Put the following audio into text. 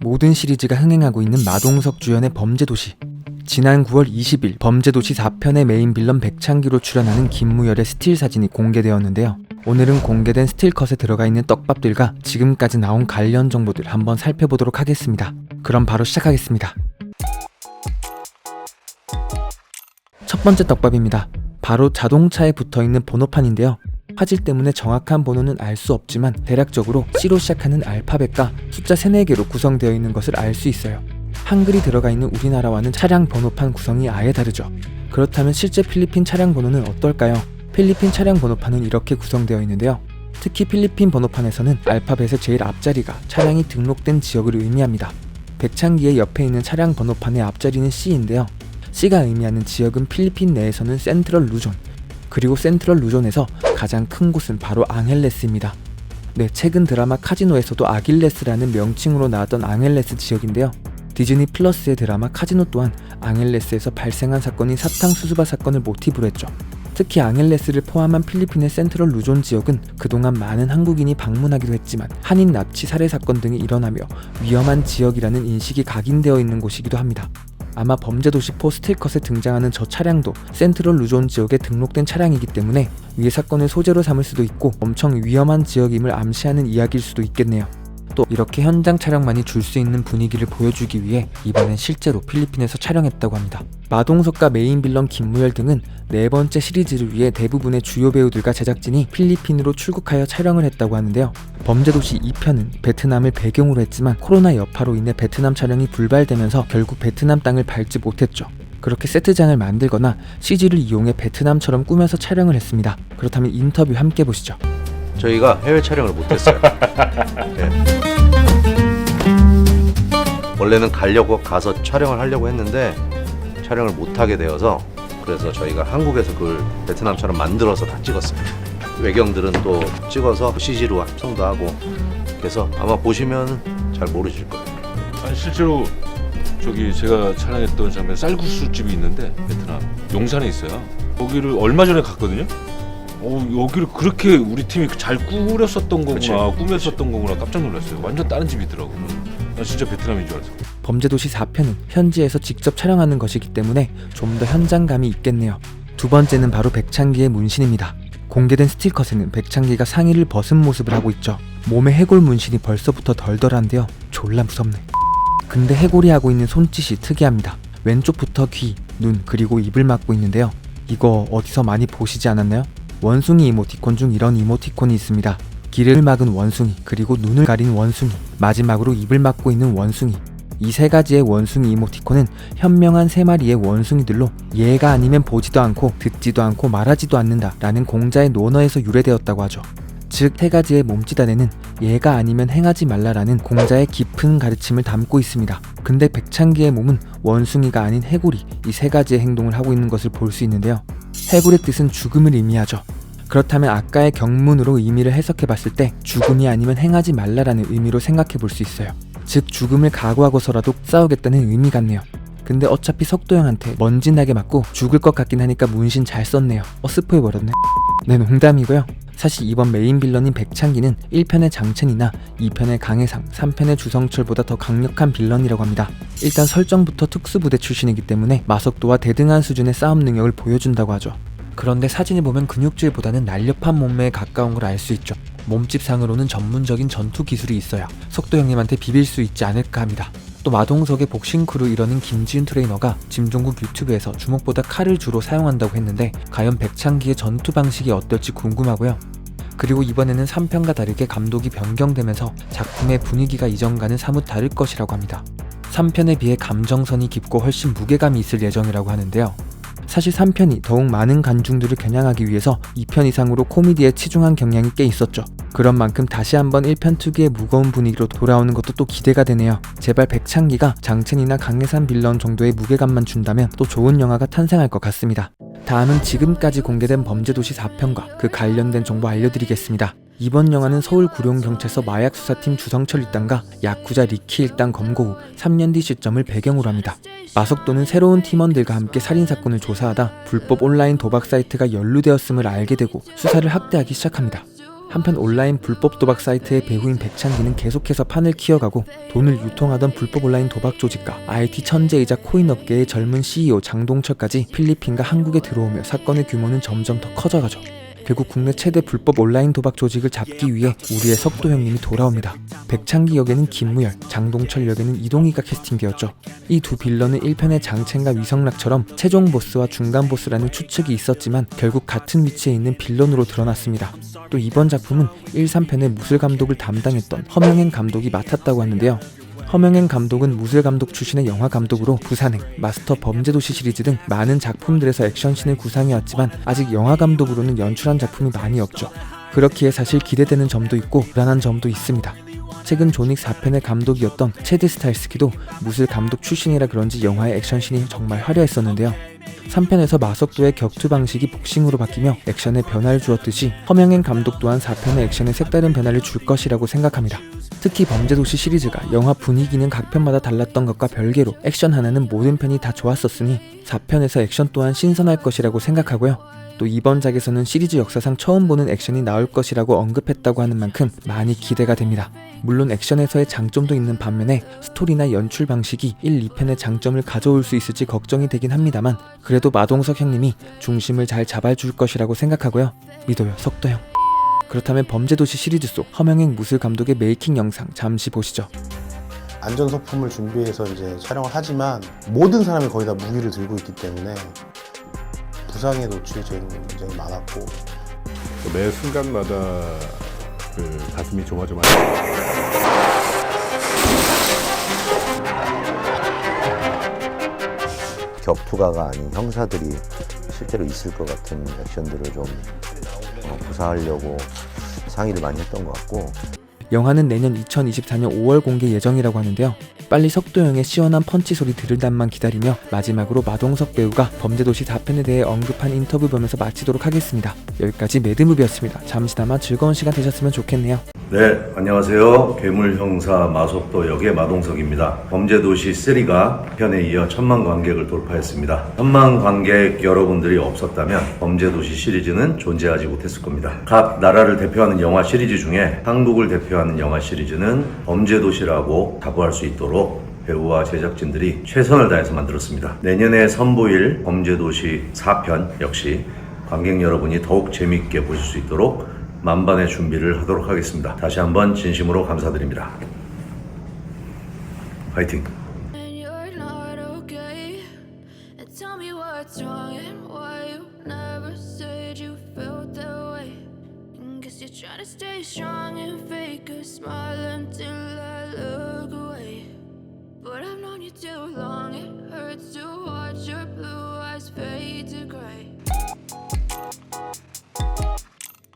모든 시리즈가 흥행하고 있는 마동석 주연의 범죄도시. 지난 9월 20일 범죄도시 4편의 메인 빌런 백창기로 출연하는 김무열의 스틸 사진이 공개되었는데요. 오늘은 공개된 스틸컷에 들어가 있는 떡밥들과 지금까지 나온 관련 정보들 한번 살펴보도록 하겠습니다. 그럼 바로 시작하겠습니다. 첫 번째 떡밥입니다. 바로 자동차에 붙어 있는 번호판인데요. 화질 때문에 정확한 번호는 알 수 없지만 대략적으로 C로 시작하는 알파벳과 숫자 3, 4개로 구성되어 있는 것을 알 수 있어요. 한글이 들어가 있는 우리나라와는 차량 번호판 구성이 아예 다르죠. 그렇다면 실제 필리핀 차량 번호는 어떨까요? 필리핀 차량 번호판은 이렇게 구성되어 있는데요. 특히 필리핀 번호판에서는 알파벳의 제일 앞자리가 차량이 등록된 지역을 의미합니다. 백창기의 옆에 있는 차량 번호판의 앞자리는 C인데요. C가 의미하는 지역은 필리핀 내에서는 센트럴 루존, 그리고 센트럴 루존에서 가장 큰 곳은 바로 앙헬레스입니다. 네, 최근 드라마 카지노에서도 아길레스라는 명칭으로 나왔던 앙헬레스 지역인데요. 디즈니 플러스의 드라마 카지노 또한 앙헬레스에서 발생한 사건인 사탕 수수바 사건을 모티브로 했죠. 특히 앙헬레스를 포함한 필리핀의 센트럴 루존 지역은 그동안 많은 한국인이 방문하기도 했지만 한인 납치 살해 사건 등이 일어나며 위험한 지역이라는 인식이 각인되어 있는 곳이기도 합니다. 아마 범죄도시 포 스틸컷에 등장하는 저 차량도 센트럴 루존 지역에 등록된 차량이기 때문에 위의 사건을 소재로 삼을 수도 있고 엄청 위험한 지역임을 암시하는 이야기일 수도 있겠네요. 또 이렇게 현장 촬영만이 줄 수 있는 분위기를 보여주기 위해 이번엔 실제로 필리핀에서 촬영했다고 합니다. 마동석과 메인 빌런 김무열 등은 네 번째 시리즈를 위해 대부분의 주요 배우들과 제작진이 필리핀으로 출국하여 촬영을 했다고 하는데요. 범죄도시 2편은 베트남을 배경으로 했지만 코로나 여파로 인해 베트남 촬영이 불발되면서 결국 베트남 땅을 밟지 못했죠. 그렇게 세트장을 만들거나 CG를 이용해 베트남처럼 꾸며서 촬영을 했습니다. 그렇다면 인터뷰 함께 보시죠. 저희가 해외 촬영을 못했어요. 예. 원래는 가려고 가서 촬영을 하려고 했는데 촬영을 못하게 되어서 그래서 저희가 한국에서 그걸 베트남처럼 만들어서 다 찍었어요. 외경들은 또 찍어서 CG로 합성도 하고 그래서 아마 보시면 잘 모르실 거예요. 아니 실제로 저기 제가 촬영했던 장면 쌀국수 집이 있는데 베트남 용산에 있어요. 거기를 얼마 전에 갔거든요. 어 여기를 그렇게 우리 팀이 잘 꾸렸었던 거구나, 그치. 꾸몄었던 거구나 깜짝 놀랐어요. 완전 다른 집이더라고. 나 진짜 베트남인 줄 알았어. 범죄도시 4편은 현지에서 직접 촬영하는 것이기 때문에 좀 더 현장감이 있겠네요. 두 번째는 바로 백창기의 문신입니다. 공개된 스틸컷에는 백창기가 상의를 벗은 모습을 하고 있죠. 몸에 해골 문신이 벌써부터 덜덜한데요. 졸라 무섭네. 근데 해골이 하고 있는 손짓이 특이합니다. 왼쪽부터 귀, 눈, 그리고 입을 막고 있는데요. 이거 어디서 많이 보시지 않았나요? 원숭이 이모티콘 중 이런 이모티콘이 있습니다. 귀를 막은 원숭이, 그리고 눈을 가린 원숭이, 마지막으로 입을 막고 있는 원숭이. 이 세 가지의 원숭이 이모티콘은 현명한 세 마리의 원숭이들로 얘가 아니면 보지도 않고 듣지도 않고 말하지도 않는다 라는 공자의 논어에서 유래되었다고 하죠. 즉, 세 가지의 몸짓 안에는 얘가 아니면 행하지 말라라는 공자의 깊은 가르침을 담고 있습니다. 근데 백창기의 몸은 원숭이가 아닌 해골이 이 세 가지의 행동을 하고 있는 것을 볼 수 있는데요. 해골의 뜻은 죽음을 의미하죠. 그렇다면 아까의 경문으로 의미를 해석해 봤을 때 죽음이 아니면 행하지 말라라는 의미로 생각해 볼 수 있어요. 즉 죽음을 각오하고서라도 싸우겠다는 의미 같네요. 근데 어차피 석도형한테 먼지 나게 맞고 죽을 것 같긴 하니까 문신 잘 썼네요. 어 스포해 버렸네. 네 농담이고요. 사실 이번 메인 빌런인 백창기는 1편의 장첸이나 2편의 강해상, 3편의 주성철보다 더 강력한 빌런이라고 합니다. 일단 설정부터 특수부대 출신이기 때문에 마석도와 대등한 수준의 싸움 능력을 보여준다고 하죠. 그런데 사진을 보면 근육질보다는 날렵한 몸매에 가까운 걸 알 수 있죠. 몸집상으로는 전문적인 전투 기술이 있어야 속도 형님한테 비빌 수 있지 않을까 합니다. 또 마동석의 복싱 크루 이러는 김지훈 트레이너가 짐종국 유튜브에서 주먹보다 칼을 주로 사용한다고 했는데 과연 백창기의 전투 방식이 어떨지 궁금하고요. 그리고 이번에는 3편과 다르게 감독이 변경되면서 작품의 분위기가 이전과는 사뭇 다를 것이라고 합니다. 3편에 비해 감정선이 깊고 훨씬 무게감이 있을 예정이라고 하는데요. 사실 3편이 더욱 많은 관중들을 겨냥하기 위해서 2편 이상으로 코미디에 치중한 경향이 꽤 있었죠. 그런 만큼 다시 한번 1편 특유의 무거운 분위기로 돌아오는 것도 또 기대가 되네요. 제발 백창기가 장첸이나 강예산 빌런 정도의 무게감만 준다면 또 좋은 영화가 탄생할 것 같습니다. 다음은 지금까지 공개된 범죄도시 4편과 그 관련된 정보 알려드리겠습니다. 이번 영화는 서울 구룡경찰서 마약수사팀 주성철 일당과 야쿠자 리키 일당 검거 후 3년 뒤 시점을 배경으로 합니다. 마석도는 새로운 팀원들과 함께 살인사건을 조사하다 불법 온라인 도박 사이트가 연루되었음을 알게 되고 수사를 확대하기 시작합니다. 한편 온라인 불법 도박 사이트의 배후인 백창기는 계속해서 판을 키워가고 돈을 유통하던 불법 온라인 도박 조직과 IT 천재이자 코인 업계의 젊은 CEO 장동철까지 필리핀과 한국에 들어오며 사건의 규모는 점점 더 커져가죠. 결국 국내 최대 불법 온라인 도박 조직을 잡기 위해 우리의 석도 형님이 돌아옵니다. 백창기 역에는 김무열, 장동철 역에는 이동희가 캐스팅되었죠. 이 두 빌런은 1편의 장첸과 위성락처럼 최종 보스와 중간 보스라는 추측이 있었지만 결국 같은 위치에 있는 빌런으로 드러났습니다. 또 이번 작품은 1, 3편의 무술 감독을 담당했던 허명행 감독이 맡았다고 하는데요. 허명행 감독은 무술 감독 출신의 영화 감독으로 부산행, 마스터 범죄도시 시리즈 등 많은 작품들에서 액션씬을 구상해왔지만 아직 영화 감독으로는 연출한 작품이 많이 없죠. 그렇기에 사실 기대되는 점도 있고 불안한 점도 있습니다. 최근 존윅 4편의 감독이었던 체드 스타일스키도 무술 감독 출신이라 그런지 영화의 액션씬이 정말 화려했었는데요. 3편에서 마석도의 격투 방식이 복싱으로 바뀌며 액션에 변화를 주었듯이 허명행 감독 또한 4편의 액션에 색다른 변화를 줄 것이라고 생각합니다. 특히 범죄도시 시리즈가 영화 분위기는 각 편마다 달랐던 것과 별개로 액션 하나는 모든 편이 다 좋았었으니 4편에서 액션 또한 신선할 것이라고 생각하고요. 또 이번 작에서는 시리즈 역사상 처음 보는 액션이 나올 것이라고 언급했다고 하는 만큼 많이 기대가 됩니다. 물론 액션에서의 장점도 있는 반면에 스토리나 연출 방식이 1, 2편의 장점을 가져올 수 있을지 걱정이 되긴 합니다만 그래도 마동석 형님이 중심을 잘 잡아줄 것이라고 생각하고요. 믿어요, 석도 형. 그렇다면 범죄도시 시리즈 속 허명행 무술 감독의 메이킹 영상 잠시 보시죠. 안전 소품을 준비해서 이제 촬영을 하지만 모든 사람이 거의 다 무기를 들고 있기 때문에 부상에 노출된 굉장히 많았고 매 순간마다 그 가슴이 조마조마. 격투가가 아닌 형사들이 실제로 있을 것 같은 액션들을 좀 어, 구사하려고 상의를 많이 했던 것 같고 영화는 내년 2024년 5월 공개 예정이라고 하는데요. 빨리 석도영의 시원한 펀치 소리 들을 날만 기다리며 마지막으로 마동석 배우가 범죄도시 4편에 대해 언급한 인터뷰 보면서 마치도록 하겠습니다. 여기까지 매드무비였습니다. 잠시나마 즐거운 시간 되셨으면 좋겠네요. 네, 안녕하세요. 괴물 형사 마속도 역의 마동석입니다. 범죄도시 3가 편에 이어 천만 관객을 돌파했습니다. 천만 관객 여러분들이 없었다면 범죄도시 시리즈는 존재하지 못했을 겁니다. 각 나라를 대표하는 영화 시리즈 중에 한국을 대표하는 영화 시리즈는 범죄도시라고 자부할 수 있도록 배우와 제작진들이 최선을 다해서 만들었습니다. 내년에 선보일 범죄도시 4편 역시 관객 여러분이 더욱 재밌게 보실 수 있도록 만반의 준비를 하도록 하겠습니다. 다시 한번 진심으로 감사드립니다. 화이팅! to watch you.